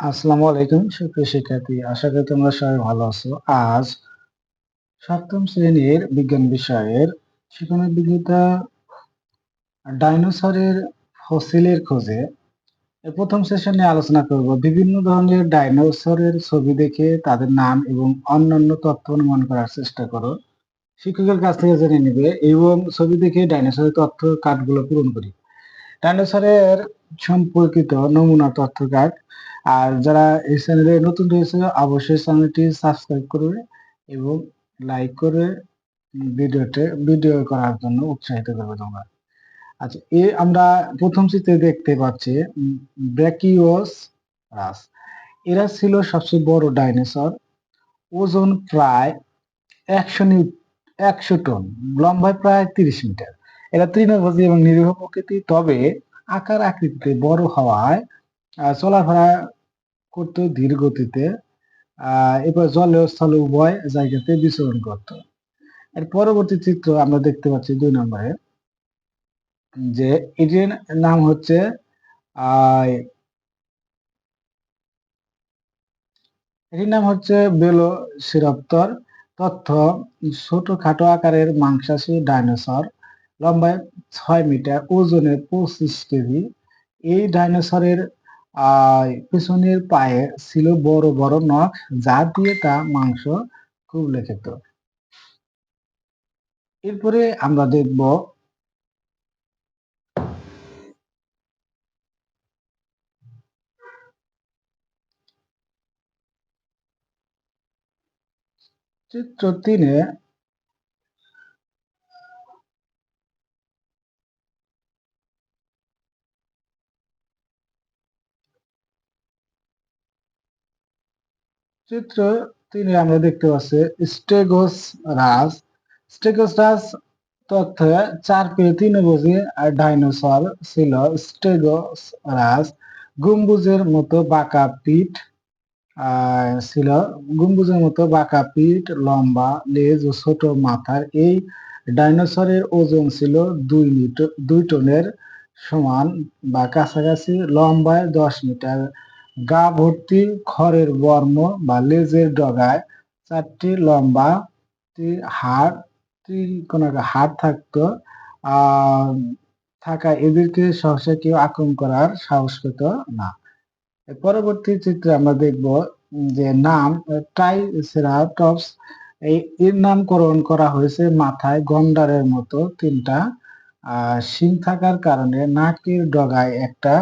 আসসালামু আলাইকুম, সুপ্রিয় শিক্ষার্থী। আশা করি তোমরা সবাই ভালো আছো। আজ সপ্তম শ্রেণির বিজ্ঞান বিষয়ের শিক্ষণের বিজ্ঞতা ডাইনোসরের ফসিলের খোঁজে প্রথম সেশনে আলোচনা করব। বিভিন্ন ধরনের ডাইনোসরের ছবি দেখে তাদের নাম এবং অন্যান্য তথ্য অনুমান করার চেষ্টা করো। শিক্ষকের কাছ থেকে জেনে নেবে এবং ছবি দেখে ডাইনোসরের তথ্য কার্ডগুলো পূরণ করি। ডাইনোসরের সম্পর্কিত নমুনা তথ্য কার্ড আর যারা এই চ্যানেলে নতুন রয়েছে, অবশ্যই চ্যানেলটি সাবস্ক্রাইব করবে এবং লাইক করে ভিডিওতে ভিডিও করার জন্য উৎসাহিত করবে তোমরা। আচ্ছা এ আমরা প্রথম চিত্রে দেখতে পাচ্ছি ব্র্যাকিওস রাস। এরা ছিল সবচেয়ে বড় ডাইনোসর। ওজন প্রায় একশো একশো টন, লম্বায় প্রায় তিরিশ মিটার। এরা তৃণভোজী এবং নিরীহ প্রকৃতি, তবে আকার আকৃতিতে বড় হওয়ায় চলাফেরা করতো ধীর গতিতে এরপর জলে স্থলে উভয় জায়গাতে বিচরণ করত। এর পরবর্তী চিত্র আমরা দেখতে পাচ্ছি দুই নম্বরে, যে এটির নাম হচ্ছে এটির নাম হচ্ছে বেলো সিরপ্তর তথ্য ছোটখাটো আকারের মাংসাশী ডাইনোসর। লম্বায় ছয় মিটার ওজনে পঁচিশ কেজি। এই ডাইনোসরের পেছনের পায়ে ছিল বড় বড় নখ, যা দিয়ে তা মাংস খুবলে খেত এরপরে আমরা দেখব চিত্র তিনে চিত্র তিনি আমরা দেখতে পাচ্ছি, স্টেগোস রাজ। স্টেগোস রাজ তথ্যে চার পেয়ে তিন বুঝি ডাইনোসর ছিল স্টেগোস রাজ। গম্বুজের মতো বাঁকা পিঠ ছিল গম্বুজের মতো বাঁকা পিঠ, লম্বা লেজ ও ছোট মাথার। এই ডাইনোসরের ওজন ছিল দুই মিটার দুই টনের সমান বা কাছাকাছি লম্বায় দশ মিটার। গা ভর্তি খড়ের বর্ম বা লেজের ডগায় চারটি লম্বা হাড় কোন হাড় থাকতো। থাকা এদেরকে সহসা কেউ আক্রমণ করার সাহস পেত না। পরবর্তী চিত্রে আমরা দেখব যে নাম ট্রাইসেরাটপস, এই এর নামকরণ করা হয়েছে মাথায় গন্ডারের মতো তিনটা শিং থাকার কারণে নাকের ডগায় একটা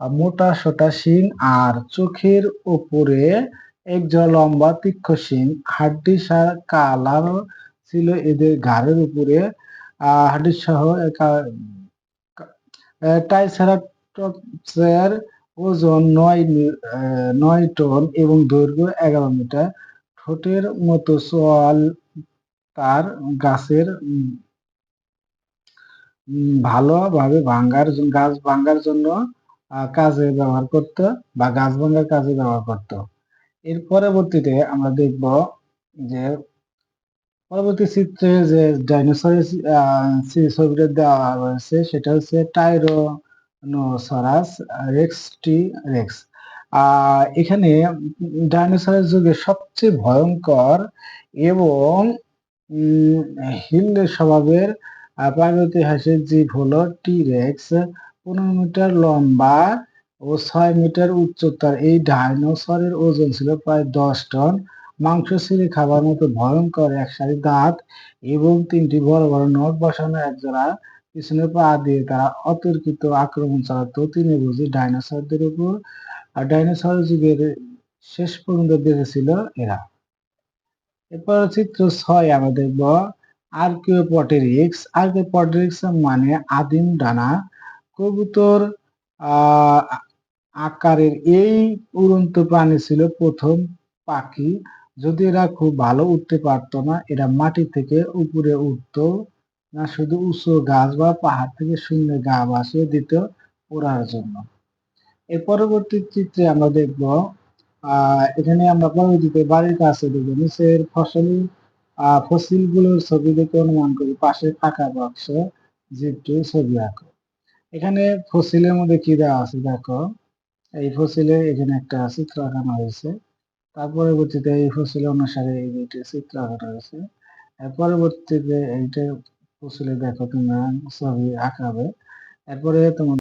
মোটা, সোটা শিং আর চোখের উপরে একজোড়া লম্বা, তীক্ষ্ণ শিং। হাড্ডি সার কালার ছিল এদের ঘাড়ের উপরে। হাড্ডি সহ টাইসেরাটপসের ওজন নয় নয় টন এবং দৈর্ঘ্য এগারো মিটার। ঠোঁটের মতো সোয়াল তার গাছের ভালোভাবে ভাঙ্গার, গাছ ভাঙ্গার জন্য কাজে ব্যবহার করত বা গাছ ভাঙ্গার কাজে ব্যবহার করত। এর পরবর্তীতে আমরা দেখব যে পরবর্তী চিত্রে যে ডাইনোসরের ছবিটা দেওয়া রয়েছে, সেটা হচ্ছে টাইরোনোসরাস রেক্সটি রেক্স এখানে ডাইনোসরের যুগে সবচেয়ে ভয়ঙ্কর এবং হিল স্বভাবের প্রাগৈতিহাসিক জীব হলো টি রেক্স পনেরো মিটার লম্বা ও ছয় মিটার উচ্চতার এই ডাইনোসরের ওজন ছিল প্রায় দশ টন। মাংস ছিঁড়ে খাবার মতো ভয়ঙ্কর এক সারি দাঁত এবং তিনটি বড় বড় নখ বসানো একজোড়া পিছনে পা দিয়ে তারা অতর্কিত আক্রমণ চালাতো। তিনি বুঝি ডাইনোসরদের উপর। আর ডাইনোসর যুগের শেষ পর্যন্ত বেঁচেছিল এরা। এরপর চিত্র ছয় আমরা দেখব। আর্কিওপটেরিক্স আর্কিওপটেরিক্স মানে আদিম ডানা। কবুতর আকারের এই উড়ন্ত প্রাণী ছিল প্রথম পাখি। যদি এরা খুব ভালো উঠতে পারতো না, এরা মাটি থেকে উপরে উঠত না, শুধু উঁচু গাছ বা পাহাড় থেকে শূন্য গা ভাসিয়ে দিত ওড়ার জন্য। এর পরবর্তী চিত্রে আমরা দেখব এখানে আমরা পরবর্তীতে বাড়ির কাছে দেখব, নিচের ফসল ফসিলগুলোর ছবি দেখে অনুমান করি, পাশে ফাঁকা বাক্সে জীবটির ছবি আঁকো। এখানে ফসিলের মধ্যে কি দেওয়া আছে? দেখো, এই ফসিলে এখানে একটা চিত্র আঁকানো হয়েছে। তার পরবর্তীতে এই ফসিল অনুসারে এই দুইটা চিত্র আঁকানো হয়েছে। এর পরবর্তীতে এইটা ফসিলে দেখো তোমরা ছবি আঁকাবে। এরপরে তোমার